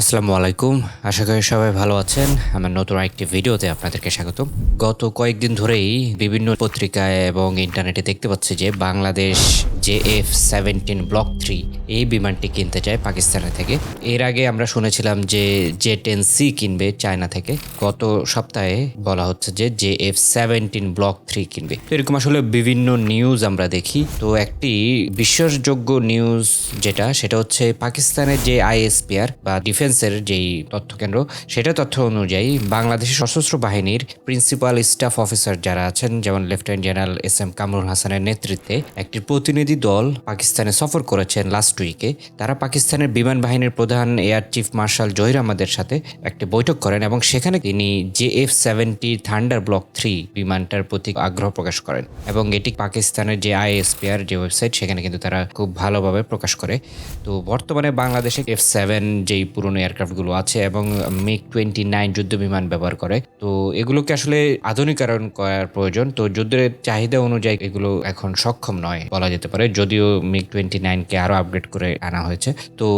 আসসালামু আলাইকুম আশা করি সবাই ভালো আছেন। আমার নতুন একটি ভিডিওতে আপনাদেরকে স্বাগত গত কয়েকদিন ধরেই বিভিন্ন পত্রিকায় এবং ইন্টারনেটে দেখতে পাচ্ছি যে Bangladesh J F seventeen block three এই বিমানটি কিনতে চায় পাকিস্তানের থেকে। এর আগে আমরা শুনেছিলাম যে জে টেন সি কিনবে চায়না থেকে। গত সপ্তাহে বলা হচ্ছে যে J F seventeen block three কিনবে। এরকম আসলে বিভিন্ন নিউজ আমরা দেখি। তো একটি বিশ্বাসযোগ্য নিউজ যেটা, সেটা হচ্ছে পাকিস্তানের যে আইএসপিআর বা ডিফেন্সের যেই তথ্য কেন্দ্র সেটা তথ্য অনুযায়ী বাংলাদেশের সশস্ত্র বাহিনীর প্রিন্সিপাল স্টাফ অফিসার যারা আছেন, যেমন lieutenant general S M Kamrul হাসানের নেতৃত্বে একটি প্রতিনিধি দল পাকিস্তানে সফর করেছেন লাস্ট উইকে তারা পাকিস্তানের বিমান বাহিনীর প্রধান এয়ার চিফ মার্শাল জহির আহমদের সাথে একটি বৈঠক করেন এবং সেখানে তিনি J F seventy thunder block three বিমানটার প্রতি আগ্রহ প্রকাশ করেন এবং এটি পাকিস্তানের যে আইএসপিআর যে ওয়েবসাইট সেখানে কিন্তু তারা খুব ভালোভাবে প্রকাশ করে। তো বর্তমানে বাংলাদেশে এফ সেভেন যেই পুরনো এয়ারক্রাফটগুলো আছে এবং মিগ টোয়েন্টি নাইন যুদ্ধ বিমান ব্যবহার করে, তো এগুলোকে আসলে আধুনিকরণ করার প্রয়োজন। তো যুদ্ধের চাহিদা অনুযায়ী এগুলো এখন সক্ষম নয় বলা যেতে পারে। যদিও মিগ টোয়েন্টি নাইনকে আরও আপগ্রেড করে আনা হয়েছে। তো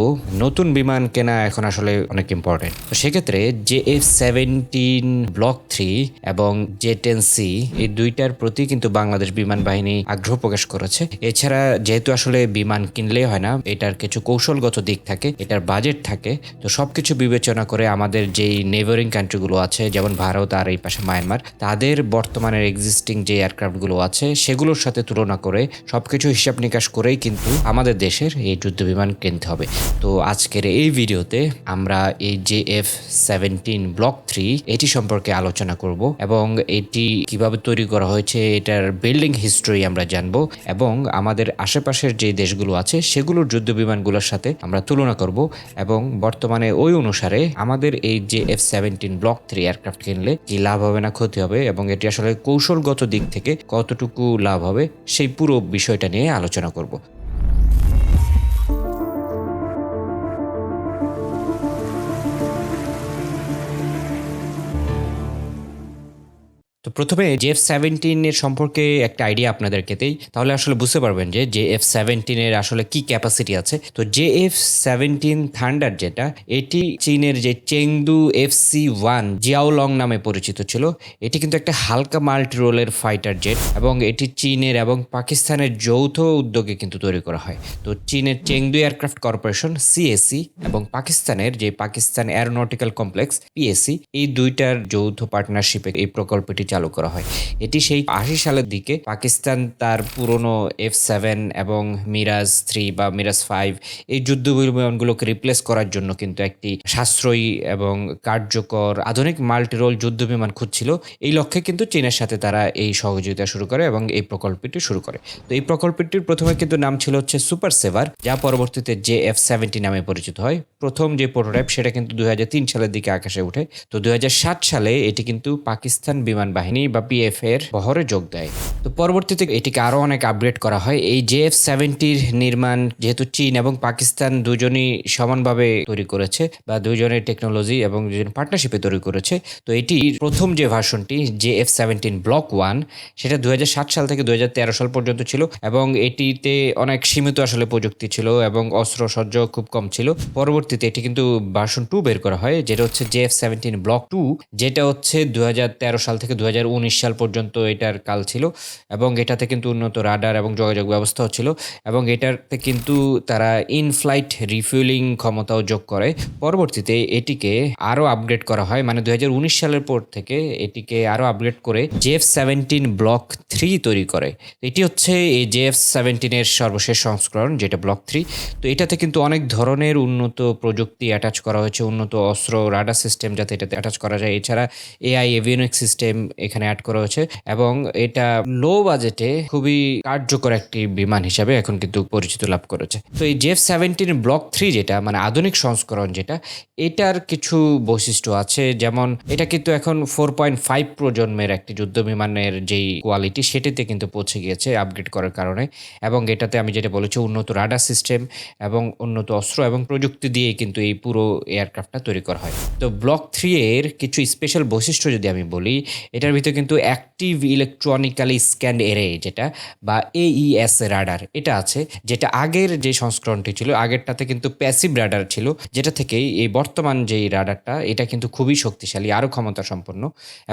নতুন বিমান কেনা এখন আসলে অনেক ইম্পর্টেন্ট তো সেক্ষেত্রে J F seventeen block three এবং জে টেন সি, এই দুইটার প্রতি কিন্তু বাংলাদেশ বিমান বাহিনী আগ্রহ প্রকাশ করেছে। এছাড়া যেহেতু আসলে বিমান কিনলেই হয় না, এটার কিছু কৌশলগত দিক থাকে, এটার বাজেট থাকে, তো সবকিছু বিবেচনা করে আমাদের যেই নেভারিং কান্ট্রিগুলো আছে, যেমন ভারত আর এই পাশে মায়ানমার তাদের বর্তমানের এক্সিস্টিং যে এয়ারক্রাফটগুলো আছে, সেগুলোর সাথে তুলনা করে সবকিছু হিসাব নিকাশ করেই কিন্তু আমাদের দেশের এই যুদ্ধ বিমান কিনতে হবে। তো আজকের এই ভিডিওতে আমরা এই J F seventeen block three এটি সম্পর্কে আলোচনা করব এবং এটি কীভাবে তৈরি করা হয়েছে, এটার বিল্ডিং হিস্ট্রি আমরা জানব এবং আমাদের আশেপাশের যে দেশগুলো আছে সেগুলোর যুদ্ধ বিমানগুলোর সাথে আমরা তুলনা করব এবং বর্তমানে ওই অনুসারে আমাদের এই যে F seventeen block three aircraft কিনলে কি লাভ হবে না ক্ষতি হবে এবং এটি আসলে কৌশলগত দিক থেকে কতটুকু লাভ হবে সেই পুরো বিষয়টা নিয়ে আলোচনা করব। তো প্রথমে জে এফ সেভেন্টিনের সম্পর্কে একটা আইডিয়া আপনাদেরকে দেই। তাহলে আসলে বুঝতে পারবেন যে জে এফ সেভেন্টিনের আসলে কি ক্যাপাসিটি আছে। তো জে এফ সেভেন্টিন থান্ডার যেটা এটি চীনের যে Chengdu F C one Xiaolong নামে পরিচিত ছিল। এটি কিন্তু একটা হালকা মাল্টি রোলের ফাইটার জেট এবং এটি চীনের এবং পাকিস্তানের যৌথ উদ্যোগে কিন্তু তৈরি করা হয়। তো চীনের চেংদু এয়ারক্রাফট কর্পোরেশন সিএসি এবং পাকিস্তানের যে পাকিস্তান অ্যারোনটিক্যাল কমপ্লেক্স পিএসসি এই দুইটার যৌথ পার্টনারশিপে এই প্রকল্পটি চালু করা হয়। এটি সেই আশি সালের দিকে পাকিস্তান তার পুরনো এফ সেভেন এবং মিরাজ থ্রি বা মিরাজ ফাইভ এই যুদ্ধ বিমানগুলোকে রিপ্লেস করার জন্য কিন্তু একটি সাশ্রয়ী এবং কার্যকর আধুনিক মাল্টিরোল যুদ্ধ বিমান খুঁজছিল। এই লক্ষ্যে কিন্তু চীনের সাথে তারা এই সহযোগিতা শুরু করে এবং এই প্রকল্পটি শুরু করে। তো এই প্রকল্পটির প্রথমে কিন্তু নাম ছিল হচ্ছে সুপার সেভার যা পরবর্তীতে জে এফ সেভেন্টি নামে পরিচিত হয়। প্রথম যে প্রোটোটাইপ সেটা কিন্তু দুই হাজার তিন সালের দিকে আকাশে উঠে তো দুই হাজার সাত সালে এটি কিন্তু পাকিস্তান বিমান বাহিনী বা পিএফ এর বহরে যোগ দেয়। তো পরবর্তীতে এটিকে আরও অনেক আপগ্রেড করা হয়। এই জে এফ সেভেন্টির নির্মাণ যেহেতু চীন এবং পাকিস্তান দুজনই সমানভাবে তৈরি করেছে বা দুজনের টেকনোলজি এবং দুজন পার্টনারশিপে তৈরি করেছে, তো এটি প্রথম যে ভার্সনটি J F seventeen block one সেটা দুই হাজার সাত সাল থেকে দুই হাজার তেরো সাল পর্যন্ত ছিল এবং এটিতে অনেক সীমিত আসলে প্রযুক্তি ছিল এবং অস্ত্র সজ্জ খুব কম ছিল। পরবর্তীতে এটি কিন্তু ভার্সন টু বের করা হয়, যেটা হচ্ছে J F seventeen block two যেটা হচ্ছে দুই হাজার তেরো সাল থেকে দুই হাজার সাল পর্যন্ত এটার কাল ছিল এবং এটাতে কিন্তু উন্নত রাডার এবং যোগাযোগ ব্যবস্থাও ছিল এবং এটাতে কিন্তু তারা ইন ফ্লাইট রিফুয়েলিং ক্ষমতাও যোগ করে। পরবর্তীতে এটিকে আরও আপগ্রেড করা হয় মানে দু হাজার উনিশ সালের পর থেকে এটিকে আরও আপগ্রেড করে জেএফ সেভেন্টিন ব্লক থ্রি তৈরি করে। এটি হচ্ছে এই জেএফ সেভেন্টিনের সর্বশেষ সংস্করণ, যেটা ব্লক থ্রি। তো এটাতে কিন্তু অনেক ধরনের উন্নত প্রযুক্তি অ্যাটাচ করা হয়েছে, উন্নত অস্ত্র, রাডার সিস্টেম যাতে এটাতে অ্যাটাচ করা যায়। এছাড়া এআই এভিয়নিক সিস্টেম এখানে অ্যাড করা হয়েছে এবং এটা লো বাজেটে খুবই কার্যকর একটি বিমান হিসাবে এখন কিন্তু পরিচিত লাভ করেছে। তো এই জেফ সেভেন্টিন ব্লক থ্রি যেটা মানে আধুনিক সংস্করণ যেটা, এটার কিছু বৈশিষ্ট্য আছে। যেমন এটা কিন্তু এখন ফোর পয়েন্ট ফাইভ প্রজন্মের একটি যুদ্ধ বিমানের যেই কোয়ালিটি সেটিতে কিন্তু পৌঁছে গিয়েছে আপগ্রেড করার কারণে এবং এটাতে আমি যেটা বলেছি, উন্নত রাডার সিস্টেম এবং উন্নত অস্ত্র এবং প্রযুক্তি দিয়ে কিন্তু এই পুরো এয়ারক্রাফটটা তৈরি করা হয়। তো ব্লক থ্রি এর কিছু স্পেশাল বৈশিষ্ট্য যদি আমি বলি এটার ভিতরে কিন্তু অ্যাক্টিভ ইলেকট্রনিক্যালি স্ক্যান এরে যেটা, বা এইএস রাডার এটা আছে, যেটা আগের যে সংস্করণটি ছিল, আগেরটাতে কিন্তু প্যাসিভ রাডার ছিল, যেটা থেকে এই বর্তমান যে রাডারটা এটা কিন্তু খুবই শক্তিশালী আরও ক্ষমতা সম্পন্ন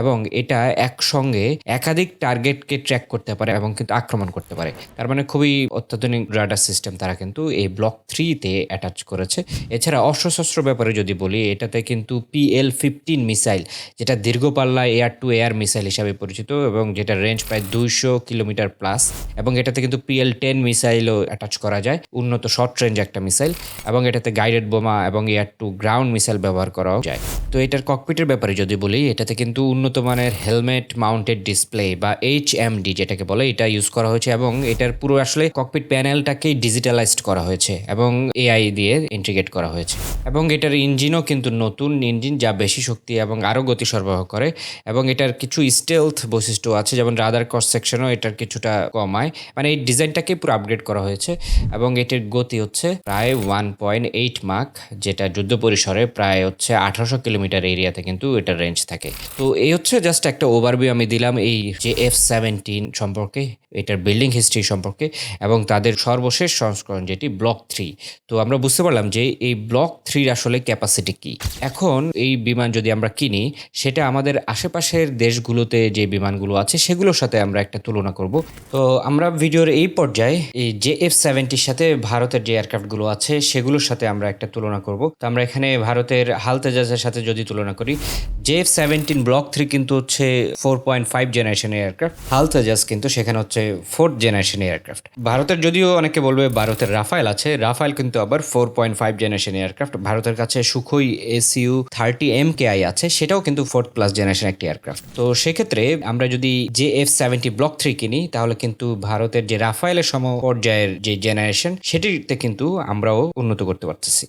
এবং এটা একসঙ্গে একাধিক টার্গেটকে ট্র্যাক করতে পারে এবং কিন্তু আক্রমণ করতে পারে। তার মানে খুবই অত্যাধুনিক রাডার সিস্টেম তারা কিন্তু এই ব্লক থ্রিতে অ্যাটাচ করেছে। এছাড়া অস্ত্রশস্ত্র ব্যাপারে যদি বলি, এটাতে কিন্তু পিএল ফিফটিন মিসাইল যেটা দীর্ঘপাল্লা এয়ার টু এয়ার মিসাইল হিসাবে পরিচিত এবং যেটা রেঞ্জ প্রায় দুইশো কিলোমিটার প্লাস এবং এটাতে কিন্তু পিএল টেন মিসাইলও অ্যাটাচ করা যায়। উন্নত শর্ট রেঞ্জ একটা মিসাইল এবং এটাতে গাইডেড বোমা এবং এয়ার টু গ্রাউন্ড মিসাইল ব্যবহার করাও যায়। তো এটার ককপিটের ব্যাপারে যদি বলি, এটাতে কিন্তু উন্নত মানের হেলমেট মাউন্টেড ডিসপ্লে বা এইচ এমডি যেটাকে বলে, এটা ইউজ করা হয়েছে এবং এটার পুরো আসলে ককপিট প্যানেলটাকেই ডিজিটালাইজড করা হয়েছে এবং এআই দিয়ে ইন্টিগ্রেট করা হয়েছে। এবং এটার ইঞ্জিনও কিন্তু নতুন ইঞ্জিন যা বেশি শক্তি এবং আরও গতি সরবরাহ করে এবং এটার কিছু স্টেলথ বৈশিষ্ট্য আছে, যেমন রাদার ক্রস সেকশনও এটার কিছুটা কমায়। মানে এই ডিজাইনটাকে পুরো আপগ্রেড করা হয়েছে এবং এটির গতি হচ্ছে প্রায় ওয়ান পয়েন্ট এইট মার্ক যেটা যুদ্ধ পরিসরে প্রায় হচ্ছে আঠারোশো কিলোমিটার এরিয়াতে কিন্তু এটার রেঞ্জ থাকে। তো এই হচ্ছে জাস্ট একটা ওভারভিউ আমি দিলাম এই যে এফ সেভেন্টিন সম্পর্কে, এটার বিল্ডিং হিস্ট্রি সম্পর্কে এবং তাদের সর্বশেষ সংস্করণ যেটি ব্লক থ্রি তো আমরা বুঝতে পারলাম যে এই ব্লক থ্রির আসলে ক্যাপাসিটি কি। এখন এই বিমান যদি আমরা কিনি, সেটা আমাদের আশেপাশের দেশগুলোতে যে বিমানগুলো আছে, সেগুলোর সাথে আমরা একটা তুলনা করব। তো আমরা ভিডিওর এই পর্যায়ে এই জে এফ সেভেন্টির সাথে ভারতের যে এয়ারক্রাফটগুলো আছে, সেগুলোর সাথে আমরা একটা তুলনা করব। তো আমরা এখানে ভারতের হাল তেজাজের সাথে যদি তুলনা করি J F seventeen block three কিন্তু হচ্ছে ফোর পয়েন্ট ফাইভ জেনারেশনের এয়ারক্রাফট, হাল তেজাজ কিন্তু সেখানে হচ্ছে ফোর্থ জেনারেশন এয়ারক্রাফট। ভারতের যদিও অনেকে বলবে ভারতের রাফাইল আছে রাফাইল কিন্তু আবার four point five generation aircraft. ভারতের কাছে Sukhoi SU thirty M K I আছে, সেটাও কিন্তু ফোর্থ প্লাস জেনারেশন একটি এয়ারক্রাফট। তো সেক্ষেত্রে আমরা যদি J F seventy block three কিনি, তাহলে কিন্তু ভারতের যে রাফায়েলের সম পর্যায়ের যে জেনারেশন, সেটিতে কিন্তু আমরাও উন্নত করতে পারতেছি।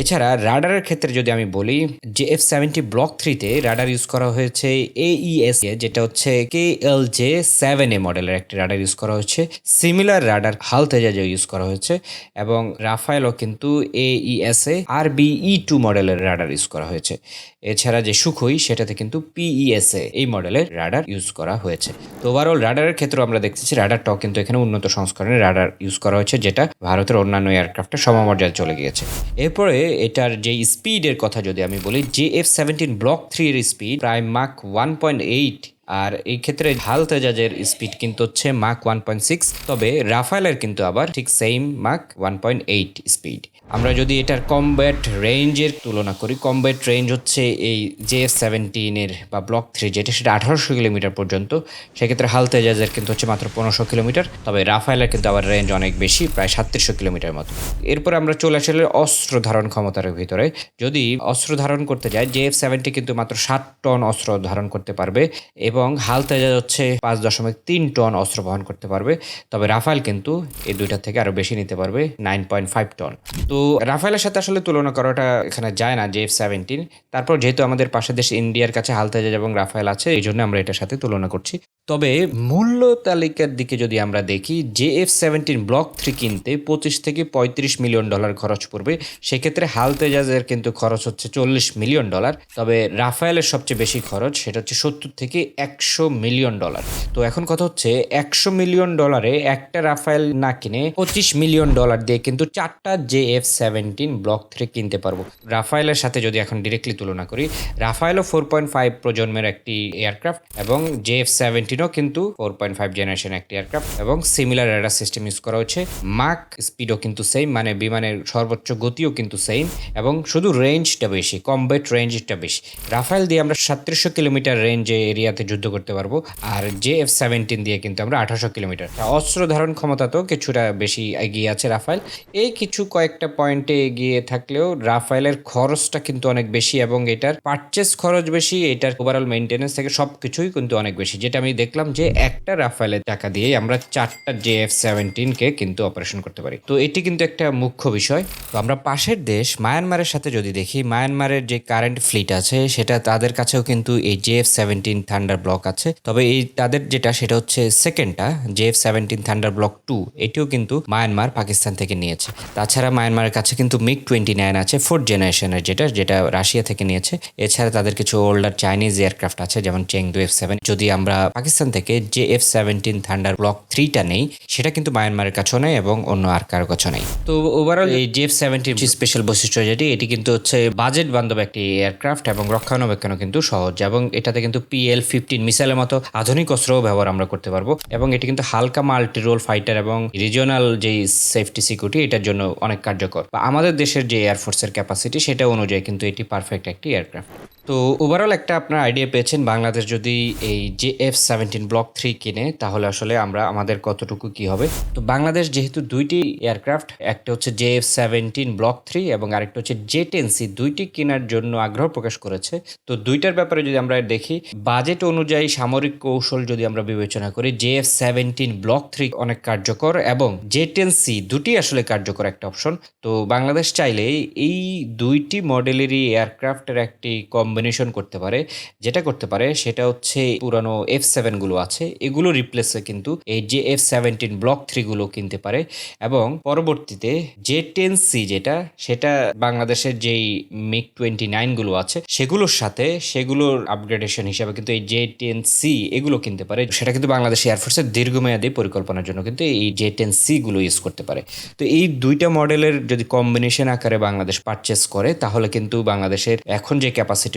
এছাড়া রাডারের ক্ষেত্রে যদি আমি বলি জে এফ সেভেন্টি ব্লক থ্রিতে রাডার ইউজ করা হয়েছে এ এইএস, যেটা হচ্ছে কে এল জে সেভেন এ মডেলের একটি রাডার ইউজ করা হয়েছে। সিমিলার রাডার হাল তেজাজে ইউজ করা হয়েছে, এবং রাফায়েলও কিন্তু AES A R BE two মডেলের রাডার ইউজ করা হয়েছে। এছাড়া যে সুখই, সেটাতে কিন্তু পিইএসএ এই মডেলের রাডার ইউজ করা হয়েছে। তো ওভারঅল রাডারের ক্ষেত্রে আমরা দেখতেছি রাডারটাও কিন্তু এখানে উন্নত সংস্করণের রাডার ইউজ করা হয়েছে, যেটা ভারতের অন্যান্য এয়ারক্রাফটের সমমর্যাদায় চলে গিয়েছে। এরপরে এটার যে স্পিডের কথা যদি আমি বলি J F seventeen block three এর স্পিড প্রায় মাক ওয়ান পয়েন্ট এইট আর এই ক্ষেত্রে হাল তেজাজের স্পিড কিন্তু হচ্ছে মাক ওয়ান পয়েন্ট সিক্স তবে রাফায়েলের কিন্তু আবার ঠিক সেম মাক ওয়ান পয়েন্ট এইট স্পিড আমরা যদি এটার কমব্যাট রেঞ্জের তুলনা করি কমব্যাট রেঞ্জ হচ্ছে এই জে সেভেন্টিনের বা ব্লক থ্রি যেটা সেটা আঠারোশো কিলোমিটার পর্যন্ত, সেক্ষেত্রে হাল তেজাজের কিন্তু হচ্ছে মাত্র পনেরোশো কিলোমিটার, তবে রাফায়েলের কিন্তু আবার রেঞ্জ অনেক বেশি, প্রায় সাতত্রিশশো কিলোমিটার মতো। এরপর আমরা চলে আসলে অস্ত্র ধারণ ক্ষমতার ভিতরে। যদি অস্ত্র ধারণ করতে যায় জে এফ সেভেন্টি কিন্তু মাত্র ষাট টন অস্ত্র ধারণ করতে পারবে এবং হাল তেজাজ হচ্ছে পাঁচ দশমিক তিন টন অস্ত্র বহন করতে পারবে। তবে রাফায়েল কিন্তু এই দুইটা থেকে আরও বেশি নিতে পারবে, নাইন পয়েন্ট ফাইভ টন। তো রাফায়েলের সাথে আসলে তুলনা করাটা এখানে যায় না জে এফ সেভেন্টিন তারপর যেহেতু আমাদের পাশের দেশ ইন্ডিয়ার কাছে হাল তেজাজ এবং রাফায়েল আছে, এই জন্য আমরা এটার সাথে তুলনা করছি। তবে মূল্য তালিকার দিকে যদি আমরা দেখি J F seventeen block three কিনতে পঁচিশ থেকে পঁয়ত্রিশ মিলিয়ন ডলার খরচ পড়বে, সেক্ষেত্রে হাল তেজাজের কিন্তু খরচ হচ্ছে চল্লিশ মিলিয়ন ডলার। তবে রাফায়েলের সবচেয়ে বেশি খরচ, সেটা হচ্ছে সত্তর থেকে একশো মিলিয়ন ডলার। তো এখন কথা হচ্ছে, একশো মিলিয়ন ডলারে একটা রাফায়েল না কিনে পঁচিশ মিলিয়ন ডলার দিয়ে কিন্তু চারটা J F seventeen block three কিনতে পারব। রাফায়েলের সাথে যদি এখন ডিরেক্টলি তুলনা করি, রাফায়েলও ফোর পয়েন্ট ফাইভ প্রজন্মের একটি এয়ারক্রাফট এবং জে এফ সেভেন্টিনও কিন্তু ফোর পয়েন্ট ফাইভ জেনারেশন একটি এয়ারক্রাফট এবং সিমিলার রাডার সিস্টেম ইউজ করা হচ্ছে। মাক স্পিডও কিন্তু সেম মানে বিমানের সর্বোচ্চ গতিও কিন্তু সেম এবং শুধু রেঞ্জটা বেশি কমবেট রেঞ্জটা বেশি। রাফায়েল দিয়ে আমরা সাতত্রিশশো কিলোমিটার রেঞ্জে এরিয়াতে যুদ্ধ করতে পারব। আর জে এফ সেভেন্টিন দিয়ে কিন্তু আমরা আঠারোশো কিলোমিটার। অস্ত্র ধারণ ক্ষমতা তো কিছুটা বেশি এগিয়ে আছে রাফায়েল। এই কিছু কয়েকটা পয়েন্টে এগিয়ে থাকলেও রাফায়েলের খরচটা কিন্তু অনেক বেশি এবং এটার পারচেস খরচ বেশি, এটার ওভারঅল মেনটেন্যান্স থেকে সব কিছুই কিন্তু অনেক বেশি। যেটা আমি দেখলাম যে একটা রাফায়েলের টাকা দিয়ে আমরা চারটা জে এফ সেভেন্টিনকে কিন্তু অপারেশন করতে পারি। তো এটি কিন্তু একটা মুখ্য বিষয়। তো আমরা পাশের দেশ মায়ানমারের সাথে যদি দেখি, মায়ানমারের যে কারেন্ট ফ্লিট আছে, সেটা তাদের কাছেও কিন্তু এই J F seventeen thunder block আছে। তবে এই তাদের যেটা সেটা হচ্ছে সেকেন্ডটা J F seventeen thunder block two এটিও কিন্তু মায়ানমার পাকিস্তান থেকে নিয়েছে। তাছাড়া মায়ানমারের কাছে কিন্তু মিগ টোয়েন্টি নাইন আছে ফোর্থ জেনারেশনের যেটা যেটা রাশিয়া থেকে নিয়েছে। এছাড়া তাদের কিছু ওল্ডার চাইনিজ এয়ারক্রাফট আছে যেমন চেং দু এফ সেভেন যদি আমরা পাকিস্তান থেকে যে এফ সেভেন্টিন থান্ডার ব্লক থ্রিটা নেই সেটা কিন্তু মায়ানমারের কাছেও নেই এবং অন্য আর কারও কাছে নেই। তো ওভারঅল এই জে এফ সেভেন্টিন স্পেশাল বৈশিষ্ট্য যেটি এটি কিন্তু হচ্ছে বাজেট বান্ধব একটি এয়ারক্রাফট এবং রক্ষণাবেক্ষণও কিন্তু সহজ এবং এটাতে কিন্তু পিএল ফিফটিন মিসাইলের মতো আধুনিক অস্ত্র ব্যবহার আমরা করতে পারব। এবং এটি কিন্তু হালকা মাল্টি রোল ফাইটার এবং রিজিওনাল যেই সেফটি সিকিউরিটি, এটার জন্য অনেক কার্যকর। বা আমাদের দেশের যে এয়ারফোর্সের ক্যাপাসিটি, সেটা অনুযায়ী কিন্তু এটি পারফেক্ট একটি এয়ারক্রাফট। তো ওভারঅল একটা আপনার আইডিয়া পেয়েছেন বাংলাদেশ যদি এই J F seventeen block three কিনে, তাহলে আসলে আমরা আমাদের কতটুকু কি হবে? তো বাংলাদেশ যেহেতু দুইটি এয়ারক্রাফট একটা হচ্ছে J F seventeen block three এবং আরেকটা হচ্ছে জে টেন সি, দুইটি কেনার জন্য আগ্রহ প্রকাশ করেছে। তো দুইটার ব্যাপারে যদি আমরা দেখি বাজেট অনুযায়ী সামরিক কৌশল যদি আমরা বিবেচনা করি, J F seventeen block three অনেক কার্যকর এবং জে টেন সি দুটি আসলে কার্যকর একটা অপশন তো বাংলাদেশ চাইলে এই দুইটি মডেলেরই এয়ারক্রাফটের একটি কম্বিনেশন করতে পারে, যেটা করতে পারে সেটা হচ্ছে পুরানো এফ সেভেনগুলো আছে, এগুলো রিপ্লেসে কিন্তু এই যে এফ সেভেন্টিন ব্লক থ্রিগুলো কিনতে পারে এবং পরবর্তীতে জে টেন সি যেটা, সেটা বাংলাদেশের যেই মিগ টোয়েন্টি নাইনগুলো আছে, সেগুলোর সাথে সেগুলোর আপগ্রেডেশন হিসাবে কিন্তু এই জে টেন সি এগুলো কিনতে পারে, সেটা কিন্তু বাংলাদেশ এয়ারফোর্সের দীর্ঘমেয়াদী পরিকল্পনার জন্য কিন্তু এই জে টেন সি গুলো ইউজ করতে পারে। তো এই দুইটা মডেলের যদি কম্বিনেশন আকারে বাংলাদেশ পারচেস করে, তাহলে কিন্তু বাংলাদেশের এখন যে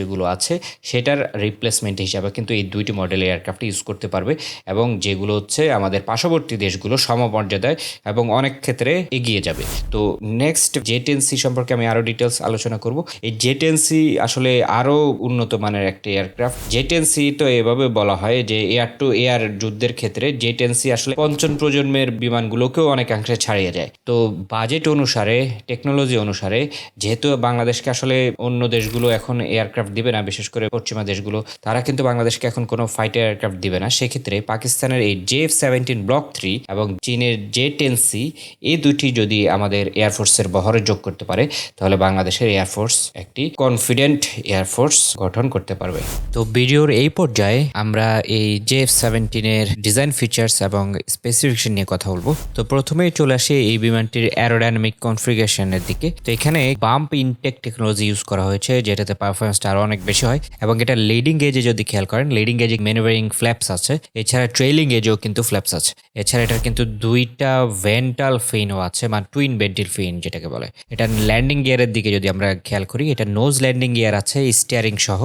ক্যাপাসিটিগুলো আছে সেটার রিপ্লেসমেন্ট হিসাবে কিন্তু এই দুইটি মডেলের এয়ারক্রাফট ইউজ করতে পারবে এবং যেগুলো হচ্ছে আমাদের পার্শ্ববর্তী দেশগুলো সমমর্যাদায় এবং অনেক ক্ষেত্রে এগিয়ে যাবে। তো নেক্সট জেটেন্সি সম্পর্কে আমি আরও ডিটেলস আলোচনা করব। এই জেটেন্সি আসলে আরও উন্নত মানের একটি এয়ারক্রাফট জেটেন্সি তো এভাবে বলা হয় যে এয়ার টু এয়ার যুদ্ধের ক্ষেত্রে জেটেন্সি আসলে পঞ্চম প্রজন্মের বিমানগুলোকেও অনেকাংশে ছাড়িয়ে যায়। তো বাজেট অনুসারে টেকনোলজি অনুসারে, যেহেতু বাংলাদেশকে আসলে অন্য দেশগুলো এখন এয়ারক্রাফট দিবে না, বিশেষ করে পশ্চিমা দেশগুলো, তারা কিন্তু বাংলাদেশকে এখন কোনো ফাইটার এয়ারক্রাফট দিবে না। সেক্ষেত্রে পাকিস্তানের এই জে সেভেন্টিন ব্লক থ্রি এবং চীনের জে টেন সি, এই দুটি যদি আমাদের এয়ারফোর্সের বহরে যোগ করতে পারে, তাহলে বাংলাদেশের এয়ারফোর্স একটি কনফিডেন্ট এয়ারফোর্স গঠন করতে পারবে। তো ভিডিওর এই পর্যায়ে আমরা এই জে এফ সেভেন্টিনের ডিজাইন ফিচার্স এবং স্পেসিফিকেশন নিয়ে কথা বলব। তো প্রথমেই চলে আসে এই বিমানটির অ্যারোডাইনামিক কনফিগারেশনের দিকে। তো এখানে বাম্প ইনটেক টেকনোলজি ইউজ করা হয়েছে, যেটাতে পারফরমেন্সটা আরও অনেক বেশি হয়। এবং এটা লিডিং এজে যদি খেয়াল করেন লিডিং এজে ম্যানুভারিং ফ্ল্যাপস আছে, এছাড়া ট্রেলিং এজেও কিন্তু ফ্ল্যাপস আছে। এছাড়া এটার কিন্তু দুইটা ভেন্টাল ফিনও আছে মানে টুইন বেন্টিল ফিন যেটাকে বলে। এটা ল্যান্ডিং গিয়ারের দিকে যদি আমরা খেয়াল করি, এটা নোজ ল্যান্ডিং গিয়ার আছে স্টিয়ারিং সহ,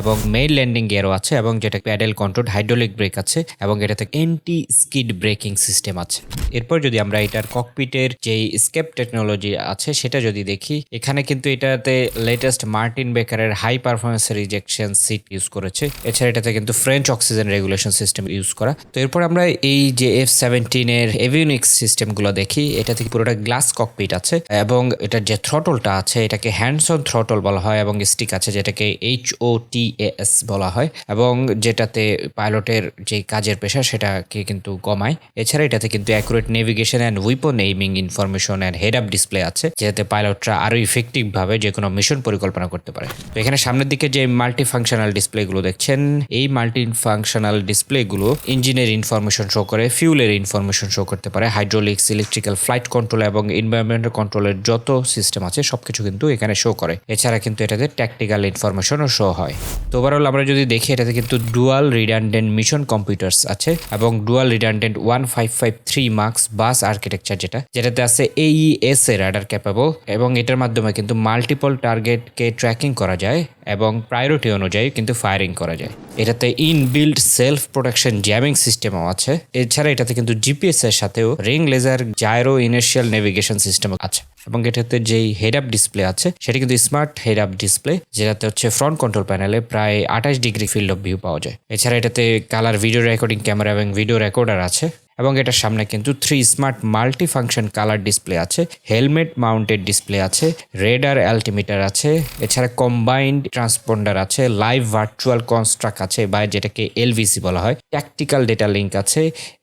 এবং মেইন ল্যান্ডিং গিয়ারও আছে, এবং যেটা প্যাডেল কন্ট্রোল হাইড্রোলিক ব্রেক আছে, এবং এটাতে এন্টি স্কিড ব্রেকিং সিস্টেম আছে। এরপর যদি আমরা এটার ককপিটের যে স্কেপ টেকনোলজি আছে, সেটা যদি দেখি, এখানে কিন্তু এটাতে লেটেস্ট মার্টিন বেকারের হাই পারফরমেন্সের রিজেকশন সিট ইউজ করেছে। এছাড়া এটাতে কিন্তু French oxygen regulation system use করা। তো এরপর আমরা এই যে এফ সেভেন্টিনের এভিউনিক্স সিস্টেমগুলো দেখি, এটা থেকে পুরোটা গ্লাস ককপিট আছে এবং এটার যে থ্রটলটা আছে, এটাকে হ্যান্ডস অন থ্রটল বলা হয় এবং স্টিক আছে যেটাকে এইচ ও টি এস বলা হয় এবং যেটাতে পাইলটের যে কাজের পেশা সেটাকে কিন্তু কমায়। এছাড়া এটাতে কিন্তু accurate navigation and weapon aiming information and head up display আছে, যেটাতে পাইলটরা আরও ইফেক্টিভ ভাবে যে কোনো মিশন পরিকল্পনা করতে পারে। তো এখানে সামনের দিকে যে মাল্টি ফাংশনাল ডিসপ্লেগুলো দেখছেন, এই মাল্টি ফাংশনাল ডিসপ্লে ডিসপ্লেগুলো ইঞ্জিনের ইনফরমেশন শো করে ফিউলের ইনফরমেশন শো করতে পারে হাইড্রোলিক্স ইলেকট্রিক্যাল ফ্লাইট কন্ট্রোল এবং এনভায়রনমেন্টাল কন্ট্রোলের যত সিস্টেম আছে, সবকিছু কিন্তু এখানে শো করে। এছাড়া কিন্তু এটাতে ট্যাকটিক্যাল ইনফরমেশনও শো হয়। তো ওভারঅল আমরা যদি দেখি, এটাতে কিন্তু ডুয়াল রিডান্ডেন্ট মিশন কম্পিউটার্স আছে এবং dual redundant one five five three mux bus architecture যেটা, যেটাতে আছে এইএস এ রাডার ক্যাপাবল এবং এটার মাধ্যমে কিন্তু মাল্টিপল টার্গেটকে ট্র্যাকিং করা যায় এবং প্রায়োরিটি অনুযায়ী কিন্তু ফায়ারিং করা যায়। এটাতে ইনবিল্ড সেলফ প্রোটেকশন জ্যামিং সিস্টেমও আছে। এছাড়া এটাতে কিন্তু জিপিএস এর সাথেও ring laser gyro inertial navigation system আছে। এবং এটাতে যেই হেড আপ ডিসপ্লে আছে, সেটা কিন্তু স্মার্ট হেড আপ ডিসপ্লে যেটাতে হচ্ছে ফ্রন্ট কন্ট্রোল প্যানেলে প্রায় আঠাশ ডিগ্রি ফিল্ড অফ ভিউ পাওয়া যায়। এছাড়া এটাতে কালার ভিডিও রেকর্ডিং ক্যামেরা এবং ভিডিও রেকর্ডার আছে। এবং এটার সামনে কিন্তু three smart multi function colour display আছে হেলমেট মাউন্টেড ডিসপ্লে আছে রেডার অ্যালটিমিটার আছে, এছাড়া কম্বাইন্ড ট্রান্সপন্ডার আছে লাইভ ভার্চুয়াল কনস্ট্রাক্ট আছে বা যেটাকে এলভিসি বলা হয় ট্যাকটিক্যাল ডেটা লিঙ্ক আছে,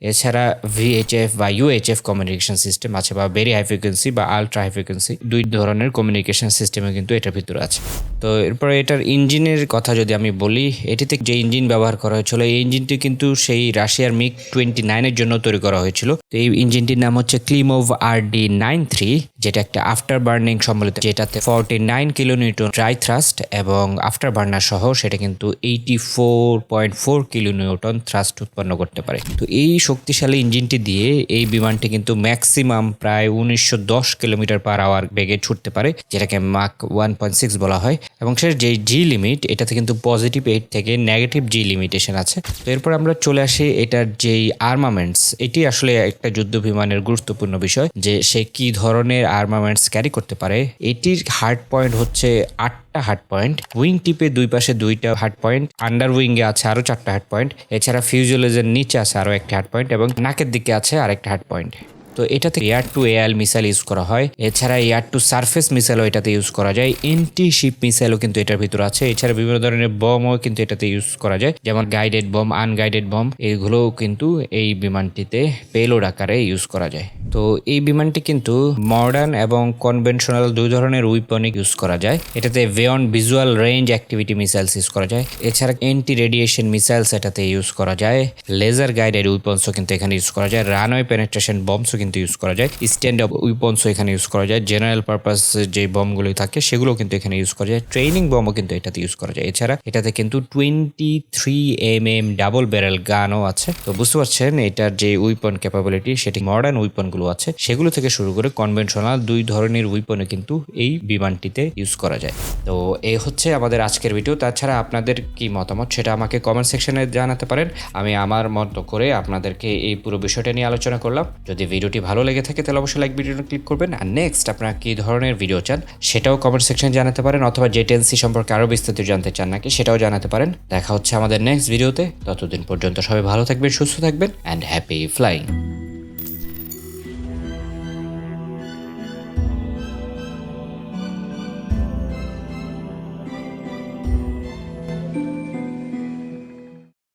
এছাড়া ভিএইচএফ বা ইউএইচএফ কমিউনিকেশন সিস্টেম আছে বা ভেরি হাই ফ্রিকোয়েন্সি বা আলট্রা হাই ফ্রিকোয়েন্সি দুই ধরনের কমিউনিকেশন সিস্টেমে কিন্তু এটার ভিতরে আছে। তো এরপরে এটার ইঞ্জিনের কথা যদি আমি বলি, এটিতে যে ইঞ্জিন ব্যবহার করা হয়েছিল, এই ইঞ্জিনটি কিন্তু সেই রাশিয়ার মিগ টোয়েন্টি নাইনের জন্য তৈরি করা হয়েছিল। তো এই ইঞ্জিনটির নাম হচ্ছে Klimov R D nine three যেটা একটা আফটার বার্নিং সম্বলিত, যেটাতে forty nine kilonewton dry thrust এবং আফটার বার্নার সহ সেটা কিন্তু eighty four point four kilonewton thrust উৎপন্ন করতে পারে। তো এই শক্তিশালী ইঞ্জিনটি দিয়ে এই বিমানটি কিন্তু ম্যাক্সিমাম প্রায় উনিশশো দশ কিলোমিটার পার আওয়ার বেগে ছুটতে পারে, যেটাকে মাক ওয়ান পয়েন্ট সিক্স বলা হয়। এবং সে যে জি লিমিট এটাতে কিন্তু পজিটিভ এইট থেকে নেগেটিভ জি লিমিটেশন আছে। তো এরপর আমরা চলে আসি এটার যেই আর্মামেন্টস এটি আসলে একটা যুদ্ধ বিমানের গুরুত্বপূর্ণ বিষয় যে সে কি ধরনের আর্মামেন্টস ক্যারি করতে পারে। এটির হার্ড পয়েন্ট হচ্ছে আটটা হার্ড পয়েন্ট উইং টিপে দুই পাশে দুইটা হার্ড পয়েন্ট আন্ডার উইং এ আছে আরও চারটা হার্ড পয়েন্ট এছাড়া ফিউজুলেজের নিচে আছে আরও একটা হার্ড পয়েন্ট এবং নাকের দিকে আছে আরেকটা হার্ড পয়েন্ট তো এটাতে air to air missile use করা হয়। এছাড়া এয়ার টু সারফেস মিসাইলও এটাতে ইউজ করা যায়। এন্টি শিপ মিসাইলও কিন্তু এটার ভিতরে আছে। এছাড়া বিভিন্ন ধরনের বমও কিন্তু এটাতে ইউজ করা যায়। যেমন গাইডেড বম আনগাইডেড বম এগুলোও কিন্তু এই বিমানটিতে পেলোড আকারে ইউজ করা যায়। তো এই বিমানটি কিন্তু মডার্ন এবং কনভেনশনাল দুই ধরনের উইপনিক ইউজ করা যায়। এটাতে ভেয়ন visual range activity missiles use করা যায়। এছাড়া এন্টি রেডিয়েশন মিসাইলস এটাতে ইউজ করা যায়। লেজার গাইডেড উইপন্সও কিন্তু এখানে ইউজ করা যায়। রানওয়ে পেনেট্রেশন বমসও কিন্তু ইউজ করা যায়। স্ট্যান্ড আপ উইপন্সও এখানে ইউজ করা যায়। জেনারেল পারপাস যে বমগুলো থাকে, সেগুলো কিন্তু এখানে ইউজ করা যায়। ট্রেনিং বমও কিন্তু এটাতে ইউজ করা যায়। এছাড়া এটাতে কিন্তু twenty three M M double barrel গানও আছে। তো বুঝতে পারছেন, এটার যে উইপন ক্যাপাবিলিটি সেটি মডার্ন উইপনগুলো আছে। সেগুলো থেকে শুরু করে কনভেনশনাল দুই ধরনের উইপনে কিন্তু এই বিমানটিতে ইউজ করা যায়। তো এই হচ্ছে আমাদের আজকের ভিডিও তাছাড়া আপনাদের কি মতামত সেটা আমাকে কমেন্ট সেকশনে জানাতে পারেন। আমি আমার মতো করে আপনাদেরকে এই পুরো বিষয়টা নিয়ে আলোচনা করলাম। যদি ভিডিওটি ভালো লেগে থাকে, তাহলে অবশ্যই লাইক ভিডিওটি ক্লিক করবেন। আর নেক্সট আপনারা কি ধরনের ভিডিও চান, সেটাও কমেন্ট সেকশন জানাতে পারেন, অথবা যে টেন্সি সম্পর্কে আরও বিস্তারিত জানতে চান নাকি, সেটাও জানাতে পারেন। দেখা হচ্ছে আমাদের নেক্সট ভিডিওতে ততদিন পর্যন্ত সবাই ভালো থাকবেন, সুস্থ থাকবেন অ্যান্ড হ্যাপি ফ্লাইং